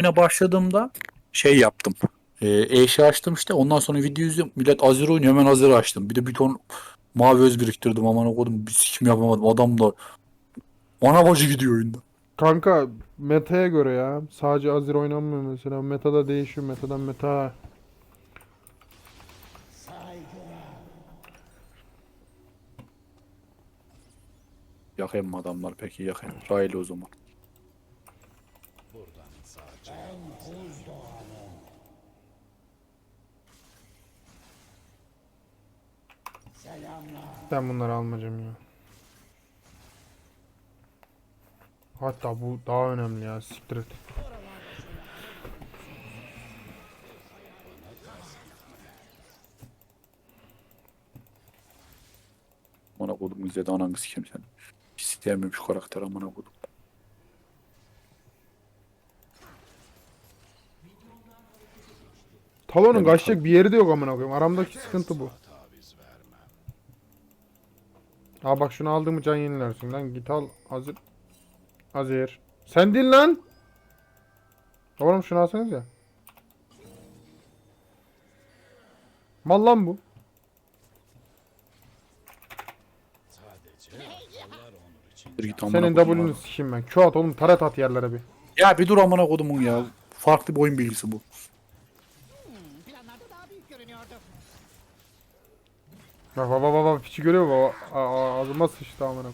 Yine başladığımda şey yaptım. E, eşya açtım işte. Ondan sonra video izliyorum. Millet Azir oynuyor. Hemen Azir açtım. Bir de bir ton mavi öz biriktirdim. Aman okudum. Bir sikim yapamadım. Adam da ana bacı gidiyor oyunda. Kanka meta'ya göre ya. Sadece Azir oynanmıyor mesela. Meta'da değişiyor. Meta'dan meta. Yakayım mı adamlar peki yakayım. Raylı o zaman. Ben bunları almayacağım ya. Hatta bu daha önemli ya. Siktir et. Amına kodum izledi ananı sikeyim sen. Hiç sevmiyorum şu karakter amına kodum. Talon'un kaçacak bir yeri de yok amına koyayım. Aramdaki sıkıntı bu. Aa bak şunu aldığımı can yenilersin lan. Git al. Azir. Azir. Sen değil lan. Oğlum şunu alsanız ya. Mal lan bu. Bir git amına Senin kodum W'nü abi. sikeyim ben. Q at oğlum taret at yerlere bir. Ya bir dur amına kodumun ya. Farklı bir oyun bilgisi bu. Planlarda daha büyük görünüyordu. Bak bak bak bak, piçi görüyor mu? Aa, Ağzıma sıçtı amına.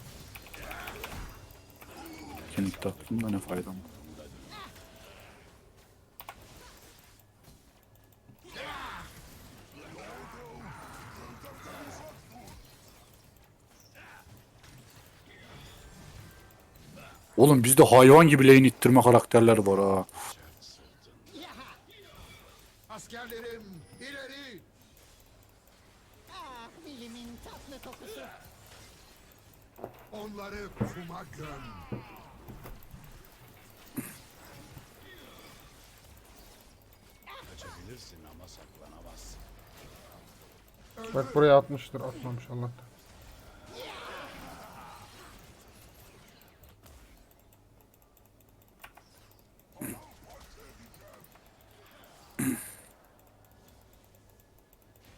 Kenik taktım da ne faydam. Oğlum bizde hayvan gibi lane ittirme karakterler var ha. Askerlerim Onları kuma göm. Kaçabilirsin ama saklanamazsın. Bak buraya atmıştır. Atmamış Allah'tan.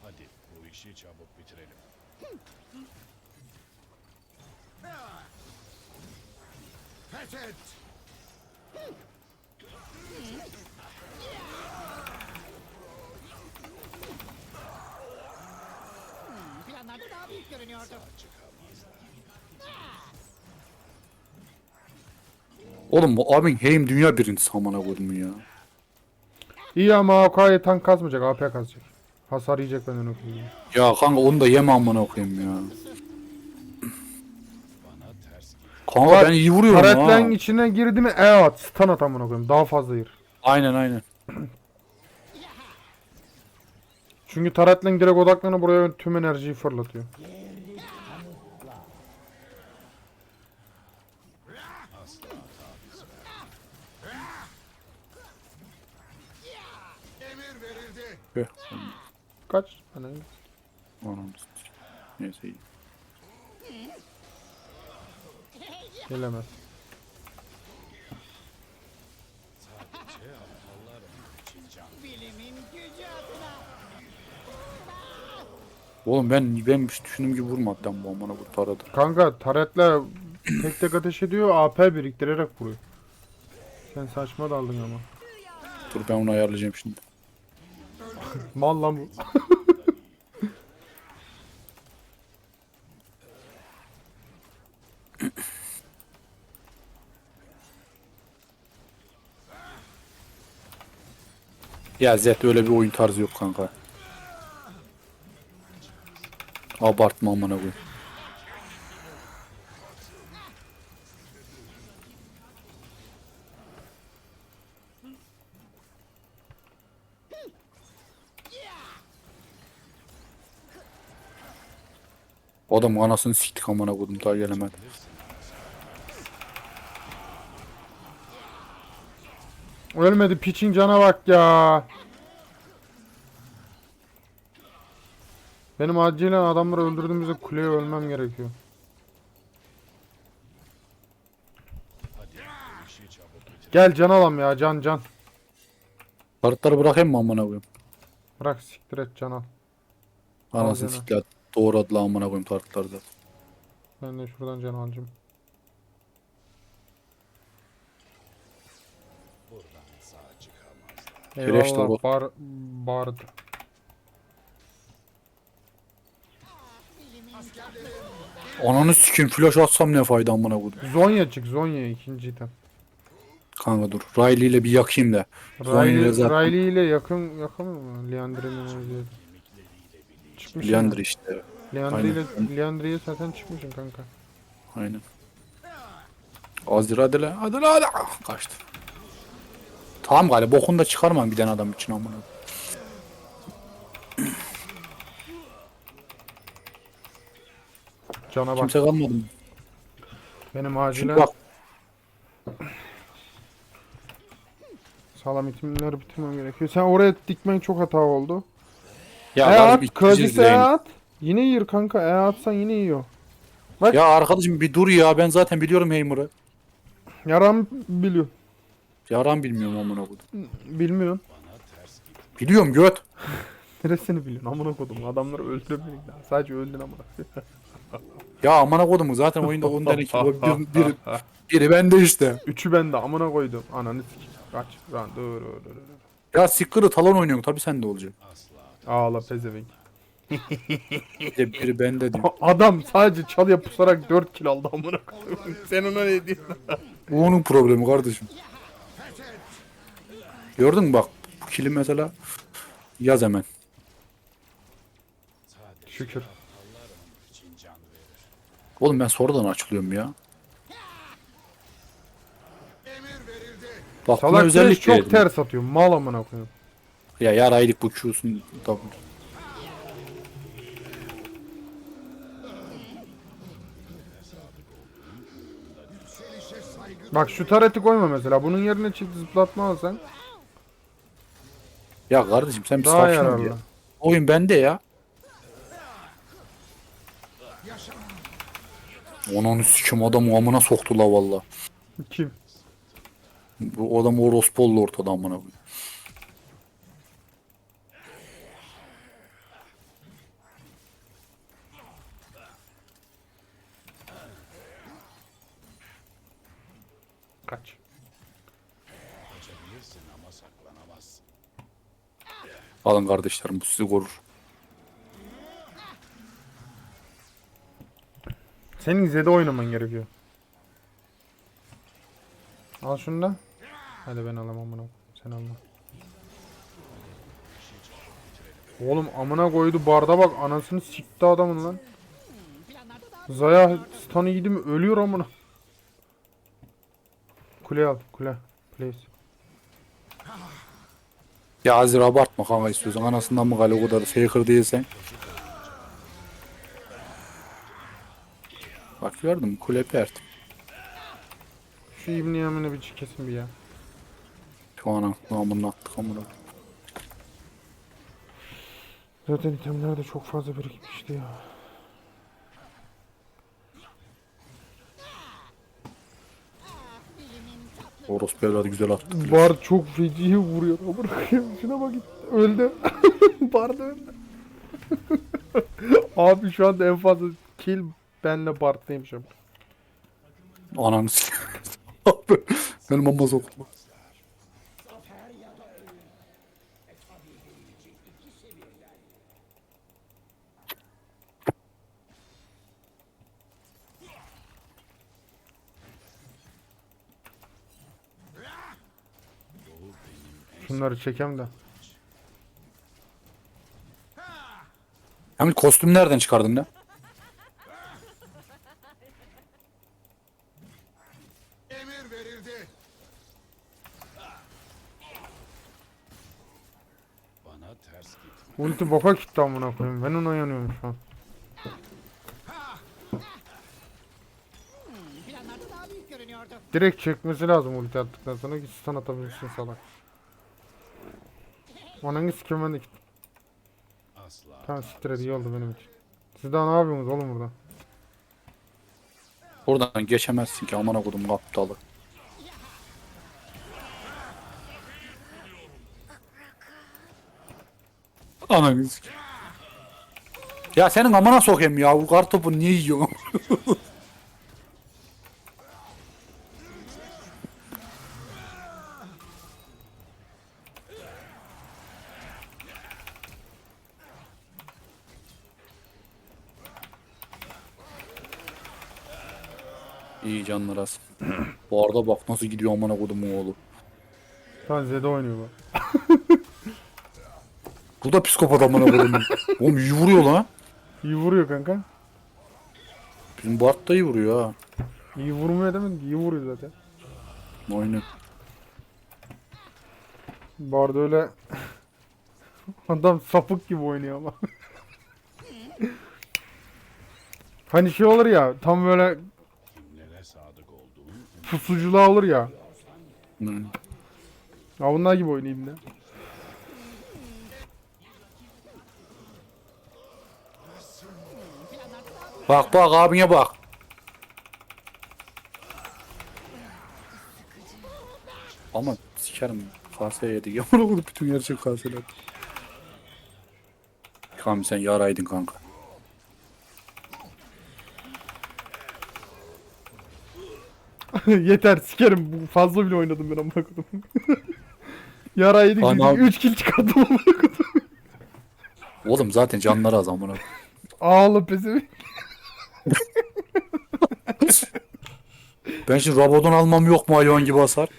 Hadi bu işi çabuk bitirelim. Fethet! Planlarda görünüyordu. Oğlum bu abin Heim dünya birincisi amına koydum ya. İyi ama AK'ye tank kazmayacak. AP kazacak. Hasar yiyecek benden okuyayım. Ya kanka onu da yeme amına koyayım ya. Kanka ben iyi vuruyorum ha. Taretlen içine girdi mi E at. Stun at amına koyayım. Daha fazla yer. Aynen aynen. Çünkü taretlen direkt odaklanıp buraya tüm enerjiyi fırlatıyor. Heh, Kaç? Ananı sikeyim. Neyse iyi. gelemez. Oğlum ben ben düşündüğüm gibi vurmadı lan bu amına bu taradı. Kanka taretle tek tek ateş ediyor. AP biriktirerek vuruyor. Sen saçma daldın ama. Dur ben onu ayarlayacağım şimdi. Mal lan bu. Ya Zed öyle bir oyun tarzı yok kanka. Abartma amına koyayım. Adam anasını siktik amına koydum daha gelemedi. Ölmedi piçin cana bak ya. Benim acilen adamları öldürdüğümüzde kuleye ölmem gerekiyor. Gel can alam ya can can. Kartları bırakayım mı amına koyayım? Bırak siktir et can al. Anasını canım. sikler. Doğradılar amına koyayım kartları da. Ben de şuradan can alacağım. Eyvallah bu. bar, bard. Ananı sikeyim flash atsam ne fayda amına koyayım. Zonya çık Zonya ikinci item. Kanka dur. Riley ile bir yakayım da. Riley, Riley ile yakın yakın mı? Leandre'nin özü. Çıkmış Leander ya. işte. Leandre Aynen. ile Leandre'ye zaten çıkmışsın kanka. Aynen. Azir. Hadi lan hadi. Ah, Kaçtı. Tamam galiba bokunu da çıkarmam giden adam için amına. Cana bak. Kimse kalmadı mı? Benim acilen bak. sağlam itimleri bitirmem gerekiyor. Sen oraya dikmen çok hata oldu. Ya, e at, Kazix e at. Yine yiyir kanka. E atsan yine yiyor. Ya arkadaşım bir dur ya ben zaten biliyorum Heimer'ı. Yaram biliyor. Yaran bilmiyorum amına koydum. Bilmiyorsun. Biliyorum göt. Neresini biliyorsun? Amına kodum. Adamları öldüremedik daha. Sadece öldün amına. Ya amına koydum zaten oyunda 10 tane ki bir, bir, biri bende işte. Üçü bende amına koydum. Ananı sikeyim. Kaç. Lan dur dur dur. dur. Ya Sikker'ı talon oynuyorsun tabi sen de olacak. Ağla pezevenk. Bir de biri bende diyor. Adam sadece çalıya pusarak 4 kill aldı amına. Sen ona ne diyorsun? Bu onun problemi kardeşim. Gördün mü bak bu kili mesela yaz hemen. Şükür. Oğlum ben sonradan açılıyorum ya. Bak buna Salak özellik çok verdim. ters atıyor. Mal amına koyayım. Bu Q'sun tabii. Yükselişe saygı Bak şu tareti koyma mesela. Bunun yerine çift zıplatma alsan Ya kardeşim sen bir daha sakin ol yararlı. ya. Oyun bende ya. Onun sikim adamı amına soktu la valla. Kim? Bu adam orospu oldu ortada amına koyayım. Kaç. Kaçabilirsin ama saklanamazsın. Alın kardeşlerim bu sizi korur. Senin Z'de oynaman gerekiyor. Al şunu da. Hadi ben alamam koyayım, Sen alma. Oğlum amına koydu barda bak anasını sikti adamın lan. Zaya stun'ı yedi mi ölüyor amına. Kule al kule. Please. Ya Azir abartma kanka istiyorsan anasından mı gale o kadar faker değilsen. Bak gördün mü kule pert. Şu İbni Yamin'i bir kesin bir ya. Şu an namını attık amına. Zaten itemler de çok fazla birikmişti ya. Orospu evladı güzel attı. Bar çok feci vuruyor. Amına koyayım. Şuna bak öldü. Bar da öldü. Abi şu anda en fazla kill benle Bart'taymışım. Ananı s- Benim amma sokma. Şunları çekem de. Hemen kostüm nereden çıkardın ne? Emir verildi. Bana ters gitme. Ulti boka gitti amına koyayım. Ben ona yanıyorum şu an. planlarda daha büyük görünüyordu. Direkt çekmesi lazım ulti attıktan sonra git stun atabilirsin salak. Ananı sikim ben de gittim. Asla. Tamam siktir et iyi oldu benim için. Siz daha ne yapıyorsunuz oğlum burada? Oradan geçemezsin ki amına kodum aptalı. Ananı sikeyim. Ya senin amına sokayım ya bu kartopu niye yiyorsun? Az. Bu arada bak nasıl gidiyor amına kodumun oğlu. Lan Zede oynuyor bu. Bu da psikopat amına kodumun. Oğlum iyi vuruyor lan. İyi vuruyor kanka. Bizim Bart da iyi vuruyor ha. İyi vurmuyor demedim ki iyi vuruyor zaten. Aynen. Barda öyle adam sapık gibi oynuyor ama. hani şey olur ya tam böyle pusuculuğa olur ya. Aynen. Ya bunlar gibi oynayayım da. Bak bak abine bak. Ama sikerim kase. Yamına koydum bütün gerçek kaseler. Kamil sen yaraydın kanka. Yeter sikerim bu fazla bile oynadım ben amına kodum. Yara yedik Ana- 3 kill çıkardım amına kodum. Oğlum zaten canları az amına. Ağlı pesimi. Ben şimdi Rabadon almam yok mu hayvan gibi hasar?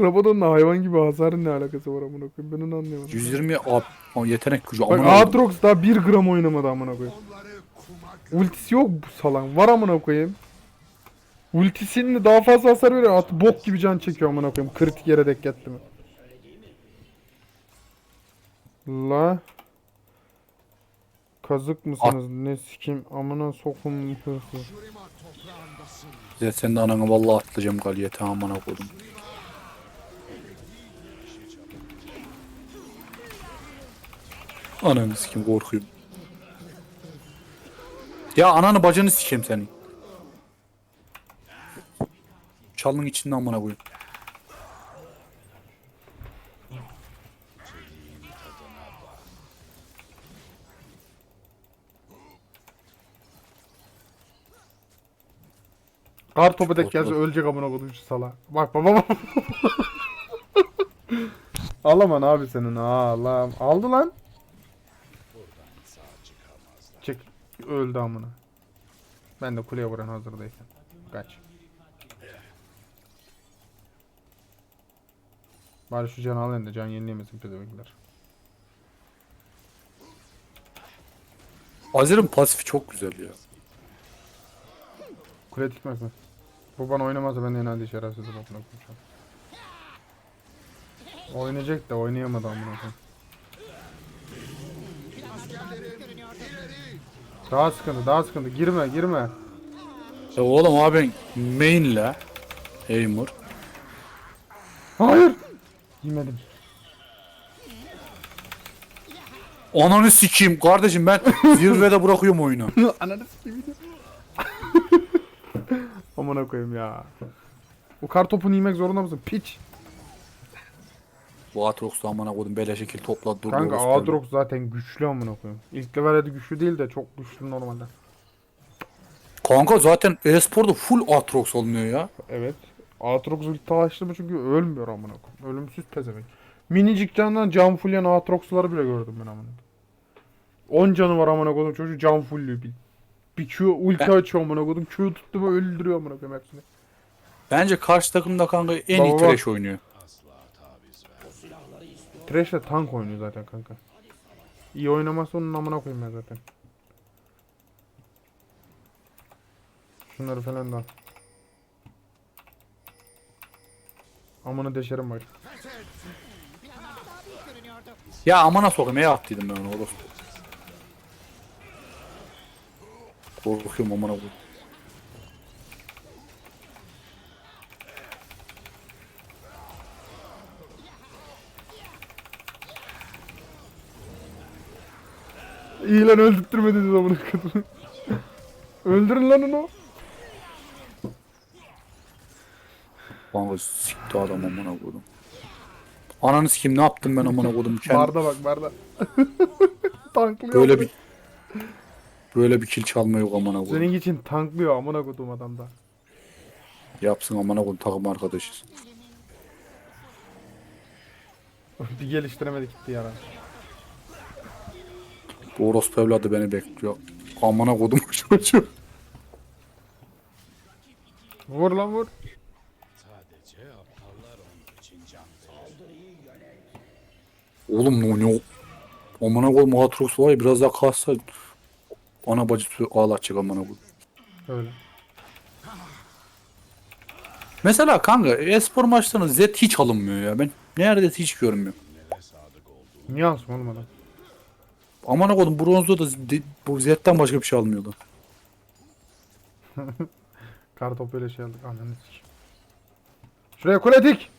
Rabadon'la hayvan gibi hasarın ne alakası var amına koyayım ben onu anlayamadım. 120 ab o yetenek gücü Bak amına koydum. Aatrox daha 1 gram oynamadı amına koyayım. Ultisi yok bu salan. Var amına koyayım. Ultisinin daha fazla hasar veriyor. At bok gibi can çekiyor amına koyayım. Kritik yere denk geldi mi? La. Kazık mısınız? Ne sikim amına sokum hırsız. Ya sen de ananı vallahi atlayacağım galiye tamam amına koydum. Ananı sikim korkuyorum. Ya ananı bacını sikeyim senin. Çalının içinde amına koyayım. Kar topu denk gelse ölecek amına koydum şu sala. Bak baba bak. Alaman abi senin ağlam. Aldı lan. Çek. Öldü amına. Ben de kuleye vuran hazırdayken. Kaç. Bari şu canı alayım da can yenilemesin pezevenkler. Azir'in pasifi çok güzel ya. Kule dikmez mi? Bu bana oynamazsa ben de herhalde şerefsiz bakına konuşacağım. Oynayacak da oynayamadı amına. Daha sıkıntı, daha sıkıntı. Girme, girme. Ya oğlum abi main'le Eymur. Hayır. Yemedim. Ananı sikeyim kardeşim ben zirvede bırakıyorum oyunu. Ananı sikeyim. Amına koyayım ya. Bu kar topunu yemek zorunda mısın? Piç. Bu Atrox'ta amına koydum beleşe kill topladı durdu. Kanka orospu. Aatrox zaten güçlü amına koyayım. İlk level'de güçlü değil de çok güçlü normalde. Kanka zaten e-sporda full Atrox olunuyor ya. Evet. Aatrox ulti açtı mı çünkü ölmüyor amına koyayım. Ölümsüz pezevenk. Minicik candan can fullleyen Aatrox'ları bile gördüm ben amına. 10 canı var amına koydum çocuk can fullüyor. Bir, bir Q ulti Ben- açıyor amına koydum. Q tuttu mu öldürüyor amına koyayım hepsini. Bence karşı takımda kanka en iyi Baba bak. trash oynuyor. de tank oynuyor zaten kanka. İyi oynamazsa onun amına koyayım ben zaten. Şunları falan da al. Amına deşerim bak. Ya amına sokayım e attıydım ben onu orospu. Korkuyorum amına koyayım. İyi lan öldürtmediniz amına koyayım. Öldürün lan onu. Kanka sikti adam amına koydum. Ananı sikeyim ne yaptım ben amına kodum. Kend- Barda bak barda. tanklıyor. böyle bir böyle bir kill çalma yok amına kodum. Senin için tanklıyor amına kodum adam da. Yapsın amına kodum takım arkadaşız. bir geliştiremedik gitti yara. Bu orospu evladı beni bekliyor. Amına kodum çocuğu. Vur lan vur. Sadece aptallar onun için can verir. Oğlum ne ne Amına kodum Aatrox var ya biraz daha kalsa ana bacısı ağlatacak amına kodum. Öyle. Mesela kanka e-spor maçlarında Z hiç alınmıyor ya. Ben neredeyse hiç görmüyorum. Niye alsın oğlum adam? Amına kodum bronzda da Z- bu Z'den başka bir şey almıyordu. Kartopuyla şey aldık. Ananı sikeyim. Şuraya kule dik.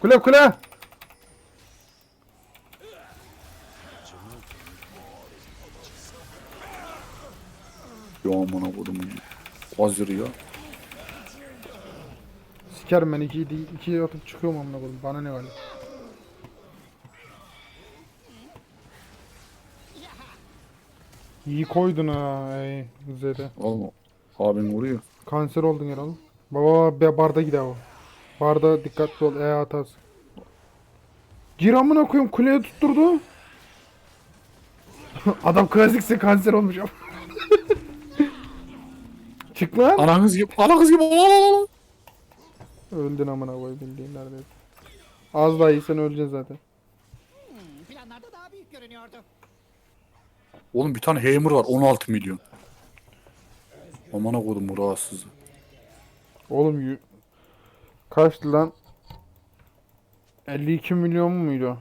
Kule kule. Ya amına kodum. Hazır ya. Sikerim ben ikiyi, değil- ikiyi atıp çıkıyorum amına koyayım. Bana ne galiba. İyi koydun ha ey Zede. Oğlum abim vuruyor. Kanser oldun herhalde. Baba be barda gider o. Barda dikkatli ol e atarsın. Gir amına koyayım kuleye tutturdu. Adam klasikse kanser olmuş. Çık lan. Ana kız gibi. Ana kız gibi. Öldün amına koyayım bildiğin neredeyse. Az daha iyisen öleceksin zaten. Hmm, planlarda daha büyük görünüyordu. Oğlum bir tane Hammer var 16 milyon. Amına kodum bu rahatsızı. Oğlum yu- kaçtı lan? 52 milyon muydu?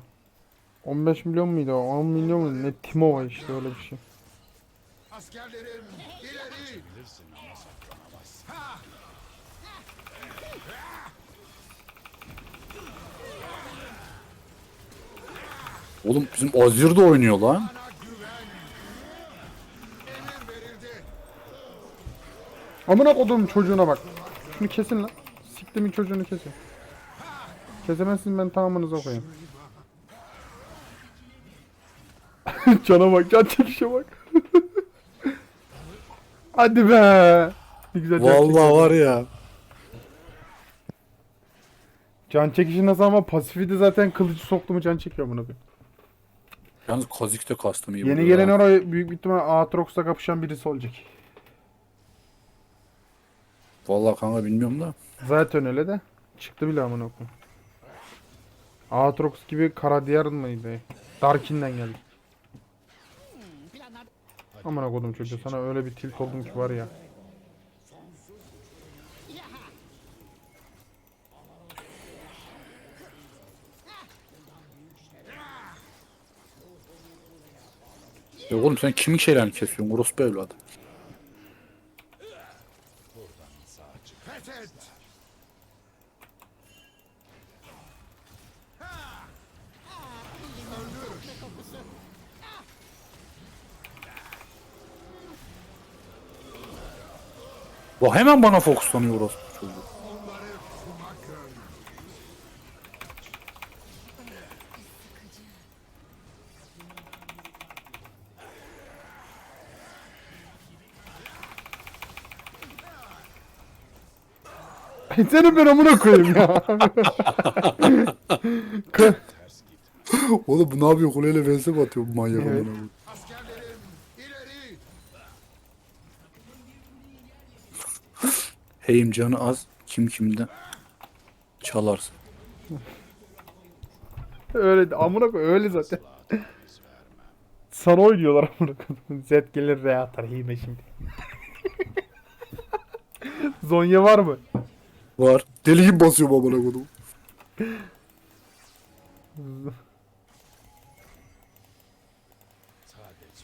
15 milyon muydu? 10 milyon mu? Ne Timova işte öyle bir şey. Askerlerim ileri. bilirsin ama saklanamazsın. Oğlum bizim Azir de oynuyor lan. Amına kodum çocuğuna bak. Şunu kesin lan. Siktimin çocuğunu kesin. Kesemezsin ben tamamınıza koyayım. Cana bak, can çekişe bak. Hadi be. Ne güzel can Vallahi var ya. Can çekişi nasıl ama pasifi de zaten kılıcı soktu mu can çekiyor bunu Yalnız Kazik'te kastım iyi Yeni vuruyor gelen oraya büyük bir ihtimal Aatrox'la kapışan birisi olacak. Vallahi kanka bilmiyorum da. Zaten öyle de. Çıktı bile amına koyayım. Aatrox gibi kara diyar mıydı? Darkin'den geldi. Amına kodum çocuğu sana öyle bir tilt oldum ki var ya. Ya oğlum sen kimin şeylerini kesiyorsun? Orospu evladı. Bu hemen bana fokuslanıyor orospu çocuğu. Seni ben amına koyayım ya. Oğlum bu ne yapıyor? Kuleyle vs mi atıyor bu manyak Evet. amına koyayım? Askerlerim ileri. Heyim canı az. Kim kimden çalarsın. öyle de amına koy öyle zaten. Sana oynuyorlar amına koyayım. Zed gelir re atar hime şimdi. Zonya var mı? Var. Deli gibi basıyor amına koydum.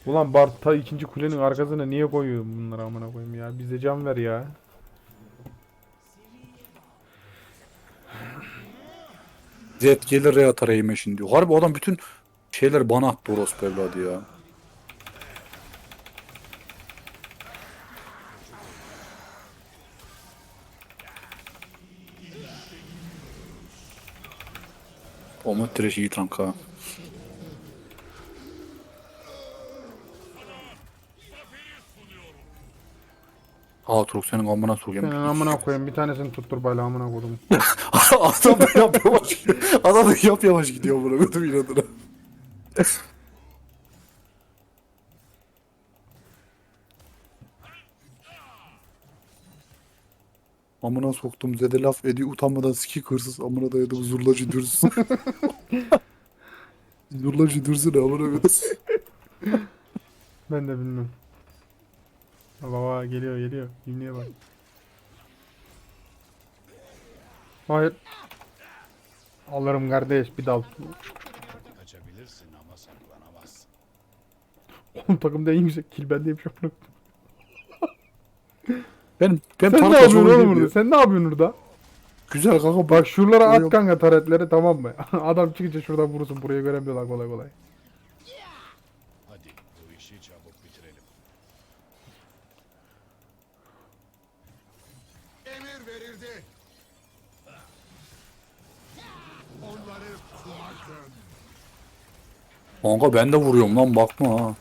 Ulan Bart ta ikinci kulenin arkasına niye koyuyor bunları amına koyayım ya? Bize can ver ya. Zed gelir re atar Heyim'e şimdi. Harbi adam bütün şeyler bana attı orospu evladı ya. Omut trash iyi kanka. Aatrox senin amına sokayım. Senin amına koyayım bir tanesini tuttur bayla amına koydum. Adam da yap yavaş. Adam da yap yavaş gidiyor buna götüm inadına. Amına soktum zede laf ediyor utanmadan sikik hırsız amına dayadım zurlacı dürsüz. zurlacı dürsün amına koyayım. Ben de bilmem. Baba geliyor geliyor. İmliğe bak. Hayır. Alırım kardeş bir dal. Kaçabilirsin ama saklanamazsın. Oğlum takımda en yüksek kill bendeymiş amına. Ben ben Sen ne yapıyorsun oğlum burada? Sen ne yapıyorsun orada? Güzel kanka bak. Bak şuralara at kanka taretleri tamam mı? Adam çıkınca şuradan vurursun. Buraya göremiyorlar kolay kolay. Hadi bu işi çabuk bitirelim. Emir verildi. Onları kumakın. Kanka ben de vuruyorum lan bakma ha.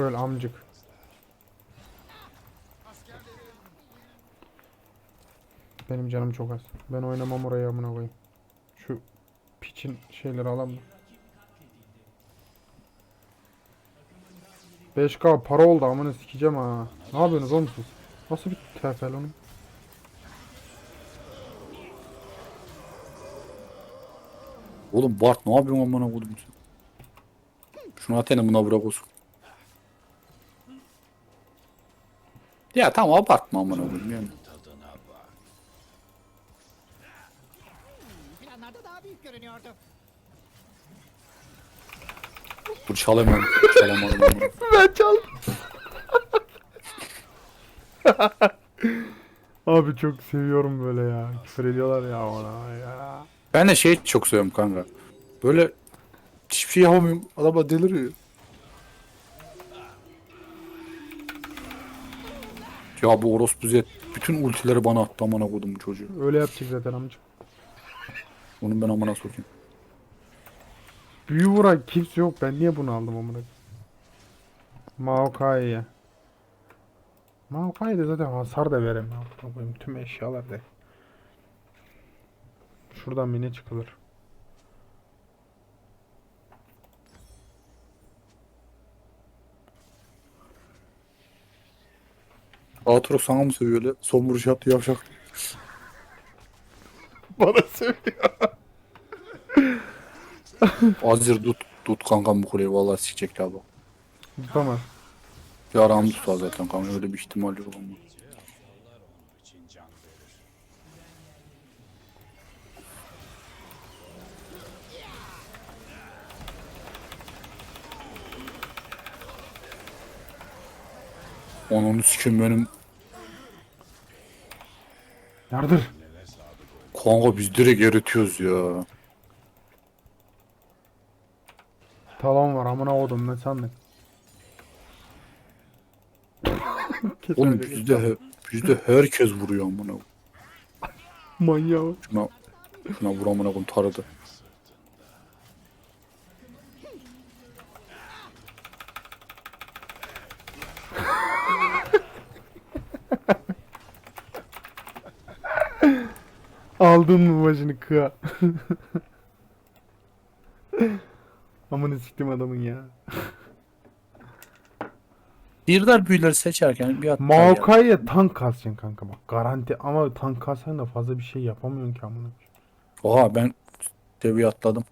Öyle amcık. Benim canım çok az. Ben oynamam oraya amına koyayım. Şu piçin şeyleri alalım. 5k para oldu amına sikeceğim ha. Ne yapıyorsunuz oğlum siz? Nasıl bir tefel onun? Oğlum Bart ne yapıyorsun amına koydum sen? Şunu atene buna bırak olsun. Ya tamam abartma amına koyayım yani. Görünüyordu. Dur çalamıyorum. Çalamadım. Ben çaldım. Abi çok seviyorum böyle ya. Küfür ediyorlar ya ona ya. Ben de şey çok seviyorum kanka. Böyle hiçbir şey yapamıyorum. Adama deliriyor. Ya bu orospu zet bütün ultileri bana attı amına koydum bu çocuğu. Öyle yapacak zaten amca. Onu ben amına sokayım. Büyü vuran kimse yok. Ben niye bunu aldım amına? Maokai'ye. Maokai'de zaten hasar da veremiyor. Tüm eşyalar da. Şuradan mine çıkılır. Aatrox sana mı sövüyor öyle? Son vuruş yaptı yavşak. Bana söylüyor. Azir tut, tut kankam bu kuleyi vallahi sikecek ya bu. Tamam. Yaram tutar zaten kanka öyle bir ihtimal yok ama. Onun sikim benim. Yardır. Kanka biz direkt eritiyoruz ya. Talon var amına kodum ne sandın? Oğlum bizde, bizde herkes vuruyor amına. Manyağı. Şuna, şuna vur amına koyayım taradı. Aldın mı başını kığa? Amına siktim adamın ya. Sihirdar büyüleri seçerken bir at. Maokai'ye tank kasacaksın kanka bak garanti ama tank kassan da fazla bir şey yapamıyorsun ki amına. Oha ben seviye atladım.